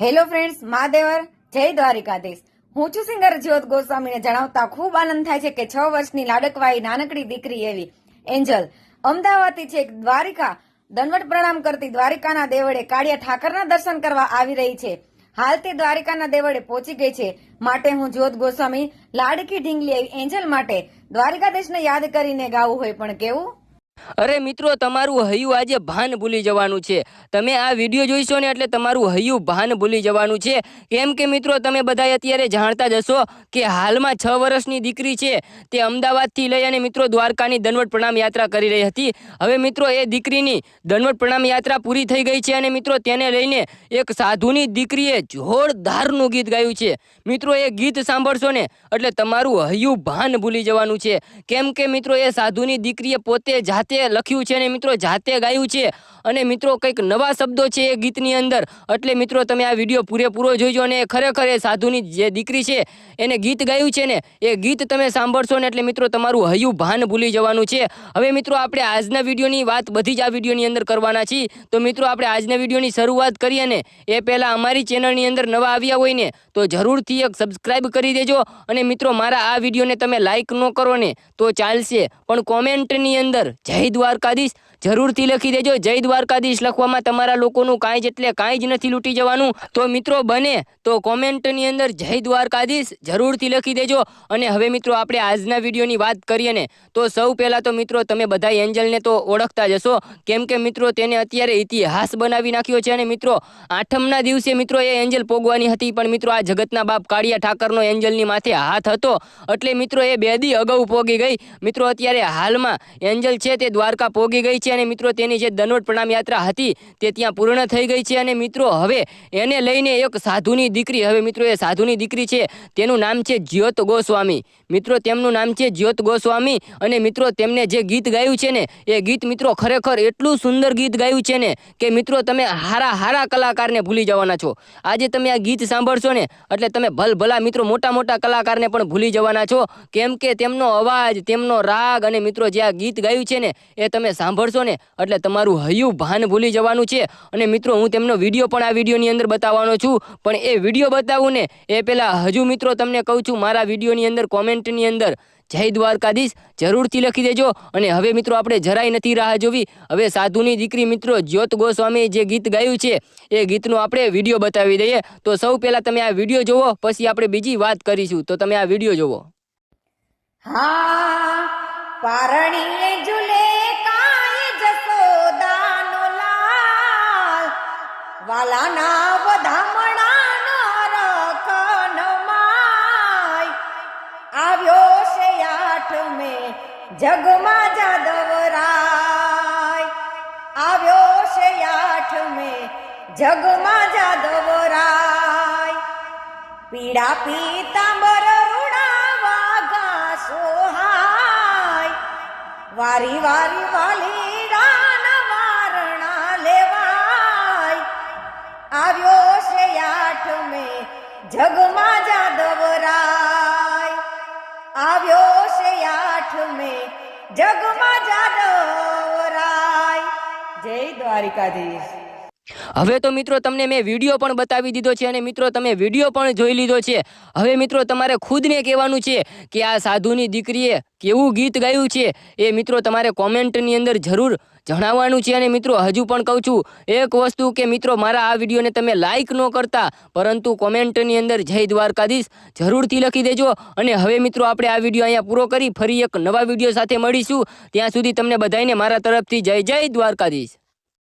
Hello friends, મહાદેવર, જય દ્વારિકાધીશ. હું છું સિંગર જ્યોત ગોસ્વામીને જણાવતા ખૂબ આનંદ થાય છે કે છ વર્ષની લાડકવાઈ નાનકડી દીકરી એવી એન્જલ. અમદાવાદથી છેક દ્વારિકા. દનવટ પ્રણામ કરતી દ્વારિકાના દેવળે કાળિયા ઠાકરના દર્શન કરવા આવી રહી છે. હાલ તે દ્વારિકાના દેવળે પહોંચી ગઈ છે. માટે હું જ્યોત ગોસ્વામી, લાડકી ઢીંગલી એવી એન્જલ માટે દ્વારિકાધીશને યાદ કરીને ગાવું હોય પણ કેવું? અરે મિત્રો, તમારું હૈયું આજે ભાન ભૂલી જવાનું છે. તમે આ વીડિયો જોઈશો ને એટલે તમારું હૈયું ભાન ભૂલી જવાનું છે. કેમ કે મિત્રો, તમે બધા અત્યારે જાણતા જ હશો કે હાલમાં છ વર્ષની દીકરી છે. તે અમદાવાદથી લઈ અને મિત્રો દ્વારકાની દંડવટ પ્રણામ યાત્રા કરી રહી હતી. હવે મિત્રો, એ દીકરીની દંડવટ પ્રણામ યાત્રા પૂરી થઈ ગઈ છે અને મિત્રો, તેને લઈને એક સાધુની દીકરીએ જોરદારનું ગીત ગાયું છે. મિત્રો, એ ગીત સાંભળશો ને એટલે તમારું હૈયું ભાન ભૂલી જવાનું છે. કેમ કે મિત્રો, એ સાધુની દીકરીએ પોતે જાતે લખ્યું છે અને મિત્રો, જાતે ગાયું છે. અને મિત્રો, કંઈક નવા શબ્દો છે એ ગીતની અંદર. એટલે મિત્રો, તમે આ વીડિયો પૂરેપૂરો જોઈજો અને ખરેખર એ સાધુની જે દીકરી છે, એને ગીત ગાયું છે ને, એ ગીત તમે સાંભળશો ને એટલે મિત્રો, તમારું હૈયું ભાન ભૂલી જવાનું છે. હવે મિત્રો, આપણે આજના વિડીયોની વાત બધી જ આ વિડીયોની અંદર કરવાના છીએ. તો મિત્રો, આપણે આજના વિડીયોની શરૂઆત કરીએ ને, એ પહેલાં અમારી ચેનલની અંદર નવા આવ્યા હોય ને, તો જરૂરથી એક સબસ્ક્રાઈબ કરી દેજો. અને મિત્રો, મારા આ વિડીયોને તમે લાઈક ન કરો ને, તો ચાલશે. પણ કોમેન્ટની અંદર જય દ્વારકાધીશ. જરૂરથી લખી દેજો. જય દ્વારકાધીશ. લખવામાં તમારા લોકોનું કાંઈ જ એટલે કાંઈ જ નથી લૂંટી જવાનું. તો મિત્રો બને તો કોમેન્ટની અંદર જય દ્વારકાધીશ જરૂરથી લખી દેજો. અને હવે મિત્રો આપણે આજના વિડીયોની વાત કરીએ ને, તો સૌ પહેલાં તો મિત્રો તમે બધા એન્જલને તો ઓળખતા જ હશો. કેમ કે મિત્રો તેને અત્યારે ઇતિહાસ બનાવી નાખ્યો છે અને મિત્રો આઠમના દિવસે મિત્રો એ એન્જલ પોગવાની હતી, પણ મિત્રો આ જગતના બાપ કાળિયા ઠાકરનો એન્જલની માથે હાથ હતો. એટલે મિત્રો એ બે દી અગાઉ પોગી ગઈ. મિત્રો અત્યારે હાલમાં એન્જલ છે તે દ્વારકા પોગી ગઈ છે અને મિત્રો, તેની જે દનોટ પ્રણામ યાત્રા હતી, તે ત્યાં પૂર્ણ થઈ ગઈ છે. અને મિત્રો, હવે એને લઈને એક સાધુની દીકરી, હવે મિત્રો, એ સાધુની દીકરી છે, તેનું નામ છે જ્યોત ગોસ્વામી. મિત્રો, તેમનું નામ છે જ્યોત ગોસ્વામી. અને મિત્રો, તેમને જે ગીત ગાયું છે ને, એ ગીત મિત્રો, ખરેખર એટલું સુંદર ગીત ગાયું છે ને, કે મિત્રો, તમે હારા હારા કલાકારને ભૂલી જવાના છો. આજે તમે આ ગીત સાંભળશો ને, એટલે તમે ભલભલા મિત્રો, મોટા મોટા કલાકારને પણ ભૂલી જવાના છો. કેમ કે તેમનો અવાજ, તેમનો રાગ અને મિત્રો, જે આ ગીત ગાયું છે ને, એ તમે સાંભળશો ને એટલે તમારું હૈયું ભાન ભૂલી જવાનું છે. અને મિત્રો, હું તેમનો વીડિયો પણ આ વિડીયોની અંદર બતાવવાનો છું. પણ એ વીડિયો બતાવું ને એ પહેલાં હજુ મિત્રો તમને કહું છું, મારા વિડીયોની અંદર, કોમેન્ટની અંદર, જય દ્વારકાધીશ, જરૂરથી લખી દેજો. અને હવે મિત્રો, આપણે જરાય નથી રાહ જોવી. હવે સાધુની દીકરી મિત્રો, જ્યોત ગોસ્વામી જે ગીત ગાયું છે, એ ગીતનો આપણે વીડિયો બતાવી દઈએ. તો સૌ પહેલાં તમે આ વીડિયો જોવો, પછી આપણે બીજી વાત કરીશું. તો તમે આ વીડિયો જોવો. હા, પારણીએ ઝૂલે વાલાના માય આવ્યો છે આઠ મે જગમાં જાદવરાય. આવ્યો છે આઠ મે જગમાં જાદવરાય. પીડા પીતાંબર રૂડાવા ઘાસો હાય. વારી વારી વાલી જગમાં જાદવરાય આવ્યો છે આઠ મે જગમાં જાદવરાય જય દ્વારિકાધીશ. હવે તો મિત્રો તમને મેં વીડિયો પણ બતાવી દીધો છે અને મિત્રો તમે વીડિયો પણ જોઈ લીધો છે. હવે મિત્રો તમારે ખુદને કહેવાનું છે કે આ સાધુની દીકરીએ કેવું ગીત ગાયું છે એ મિત્રો તમારે કોમેન્ટની અંદર જરૂર જણાવવાનું છે અને મિત્રો હજુ પણ કહું છું, એક વસ્તુ કે મિત્રો મારા આ વિડીયોને તમે લાઈક ન કરતા, પરંતુ કોમેન્ટની અંદર જય દ્વારકાધીશ જરૂરથી લખી દેજો. અને હવે મિત્રો આપણે આ વીડિયો અહીંયા પૂરો કરી ફરી એક નવા વીડિયો સાથે મળીશું. ત્યાં સુધી તમને બધાને મારા તરફથી જય જય દ્વારકાધીશ.